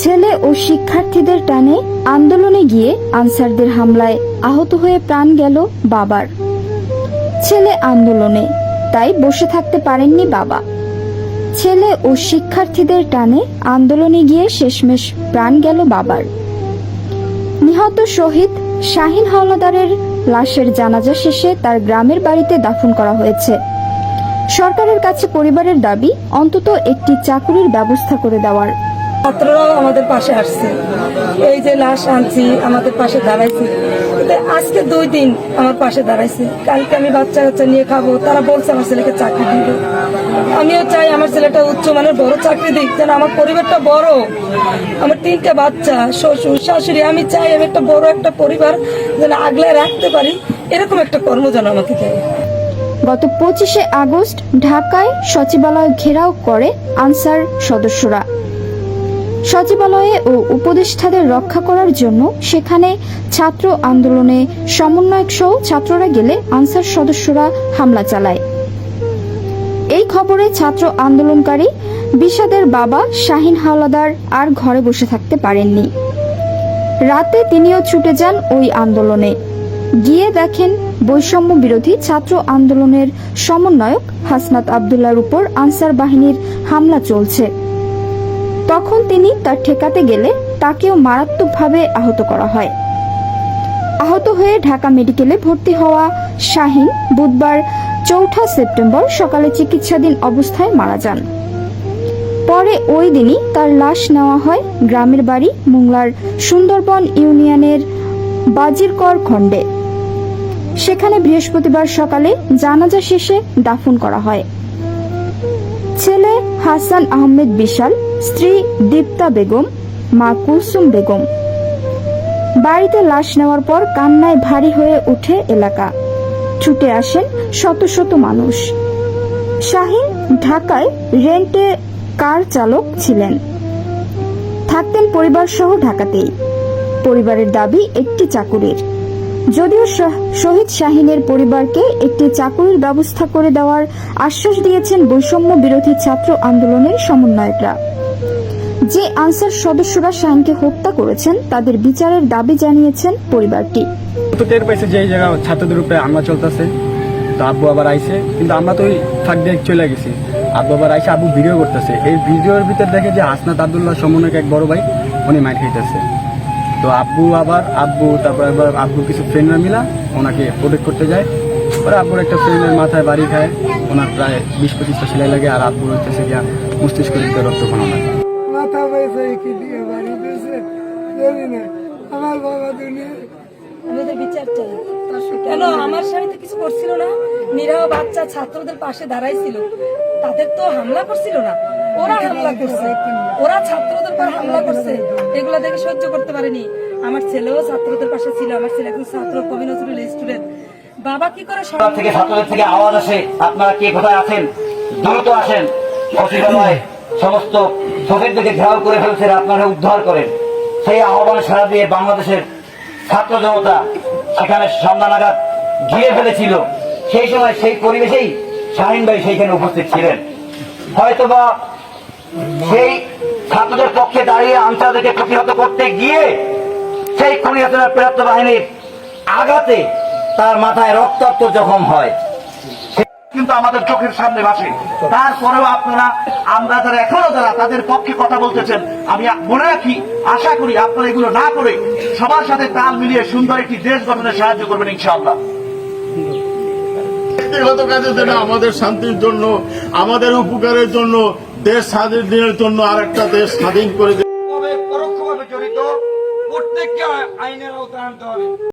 ছেলে ও শিক্ষার্থীদের টানে আন্দোলনে গিয়ে আনসারদের হামলায় আহত হয়ে প্রাণ গেল বাবার। ছেলে আন্দোলনে, তাই বসে থাকতে পারেননি বাবা। ছেলে ও শিক্ষার্থীদের টানে আন্দোলনে গিয়ে শেষমেশ প্রাণ গেল বাবার। নিহত শহীদ শাহিন হাওলাদারের লাশের জানাজা শেষে তার গ্রামের বাড়িতে দাফন করা হয়েছে। সরকারের কাছে পরিবারের দাবি, অন্তত একটি চাকুরির ব্যবস্থা করে দেওয়ার। ছাত্ররাও আমাদের পাশে আসছে। এই যে লাশ আনছি, আমাদের পাশে দাঁড়াইছে। আজকে দুই দিন আমার পাশে দাঁড়াইছে। কালকে আমি বাচ্চা কাচ্চা নিয়ে খাব, তারা বলছে আমার ছেলেকে চাকরি দিবে আমিও চাই আমার ছেলেটা উচ্চ মানের বড় চাকরি দিক, যেন আমার পরিবারটা বড়। আমার তিনটা বাচ্চা, শ্বশুর, শাশুড়ি, আমি চাই আমি একটা বড় একটা পরিবার যেন আগলে রাখতে পারি। এরকম একটা কর্ম যেন আমাকে দেয়। গত পঁচিশে আগস্ট ঢাকায় সচিবালয় ঘেরাও করে আনসার সদস্যরা। সচিবালয়ে ও উপদেষ্টাদের রক্ষা করার জন্য সেখানে ছাত্র আন্দোলনে সমন্বয়ক সহ ছাত্ররা গেলে আনসার সদস্যরা হামলা চালায়। এই খবরে ছাত্র আন্দোলনকারী বিষাদের বাবা শাহিন হাওলাদার আর ঘরে বসে থাকতে পারেননি। রাতে তিনিও ছুটে যান ওই আন্দোলনে। গিয়ে দেখেন বৈষম্য বিরোধী ছাত্র আন্দোলনের সমন্বয়ক হাসনাত আবদুল্লার উপর আনসার বাহিনীর হামলা চলছে। তখন তিনি তার ঠেকাতে গেলে তাকেও মারাত্মকভাবে আহত করা হয়। আহত হয়ে ঢাকা মেডিকেলে ভর্তি হওয়া শাহিন বুধবার চৌঠা সেপ্টেম্বর সকালে চিকিৎসাধীন অবস্থায় মারা যান। পরে ওই দিনই তার লাশ নেওয়া হয় গ্রামের বাড়ি মোংলার সুন্দরবন ইউনিয়নের বাজিরকর খণ্ডে। সেখানে বৃহস্পতিবার সকালে জানাজা শেষে দাফন করা হয়। ছেলে হাসান আহমেদ বিশাল স্ত্রী দীপ্তা বেগম, মা কুলসুম বেগম। বাড়িতে লাশ নেওয়ার পর কান্নায় ভারী হয়ে ওঠে এলাকা। ছুটে আসেন শত শত মানুষ। শাহিন ঢাকায় রেন্টে কার চালক ছিলেন? থাকতেন পরিবার সহ ঢাকাতেই। পরিবারের দাবি একটি চাকুরির। যদিও শহীদ শাহিনের পরিবারকে একটি চাকুরির ব্যবস্থা করে দেওয়ার আশ্বাস দিয়েছেন বৈষম্য বিরোধী ছাত্র আন্দোলনের সমন্বয়করা। যে আনসার সদস্যরা শাহিনকে হত্যা করেছেন, তাদের বিচারের দাবি জানিয়েছেন পরিবারটি। তো টের পাইছে যে জায়গা ছাত্রদের উপরে হামলা চলতেছে। তো আব্বু আবার আইছে, কিন্তু আমরা তো ওই ফাঁক দিয়ে চলে গেছি। আব্বু আবার আইসে আব্বু ভিডিও করতেছে। এই ভিডিওর ভিতর দেখে যে হাসনাত আবদুল্লাহ সমন্বয়ক এক বড় ভাই, উনি মাইর খাইতেছে। তো আব্বু আবার, আব্বু, তারপর আবার আব্বুর কিছু ফ্রেন্ডরা মিলা ওনাকে প্রোটেক্ট করতে যায়। পরে আব্বুর একটা ফ্রেন্ডের মাথায় বাড়ি খায়, ওনার প্রায় বিশ পঁচিশটা সেলাই লাগে, আর আব্বুর হচ্ছে গিয়া মস্তিষ্ক রক্তক্ষরণ হয়। মাথা পয়সা কি দিয়ে বাড়ি দিয়েছে জানি না। আমার বাবা দুনিয়া আমাদের বিচার চাই। কেন? আমার স্বামী তো কিছু করছিল না। নিরাহ বাচ্চা ছাত্রদের পাশে দাঁড়াইছিল। তাদের তো হামলা করছিল না। ওরা হামলা করছে। ওরা ছাত্রদের পর হামলা করছে। এগুলো দেখে সহ্য করতে পারেনি। আমার ছেলেও ছাত্রদের পাশে ছিল। আমার ছেলে একজন ছাত্র কবি নজরুল স্টুডেন্ট বাবা কি করে সরকার থেকে ছাত্রদের থেকে আওয়াজ আসে। আপনারা কে কোথায় আছেন? দ্রুত আসেন। সচিবালয় সমস্ত শহীদদেরকে ঘেরাও করে ফেলছেন আপনারা উদ্ধার করেন। সেই আহ্বানে সারা দিয়ে বাংলাদেশের ছাত্র জনতা সেখানে সন্ধ্যা নাগাদ ঘিরে ফেলেছিল। সেই সময় সেই পরিবেশেই শাহিন ভাই সেইখানে উপস্থিত ছিলেন। হয়তোবা সেই ছাত্রদের পক্ষে দাঁড়িয়ে আনসারদেরকে প্রতিহত করতে গিয়ে সেই খুনি হাসিনার প্রাপ্ত বাহিনীর আঘাতে তার মাথায় রক্তাক্ত জখম হয়। কিন্তু আমাদের চোখের সামনে ভাসে তারপরেও আপনারা আমরা যারা এখনও যারা তাদের পক্ষে কথা বলতেছেন আমি মনে রাখি আশা করি আপনারা এগুলো না করে সবার সাথে তাল মিলিয়ে সুন্দর একটি দেশ গঠনে সাহায্য করবেন ইনশাআল্লাহ। ব্যক্তিগত কাজের জন্য আমাদের শান্তির জন্য আমাদের উপকারের জন্য দেশ স্বাধীনের জন্য আরেকটা দেশ স্বাধীন করে পরোক্ষভাবে জড়িত প্রত্যেককে আইনের আওতায় আনতে হবে।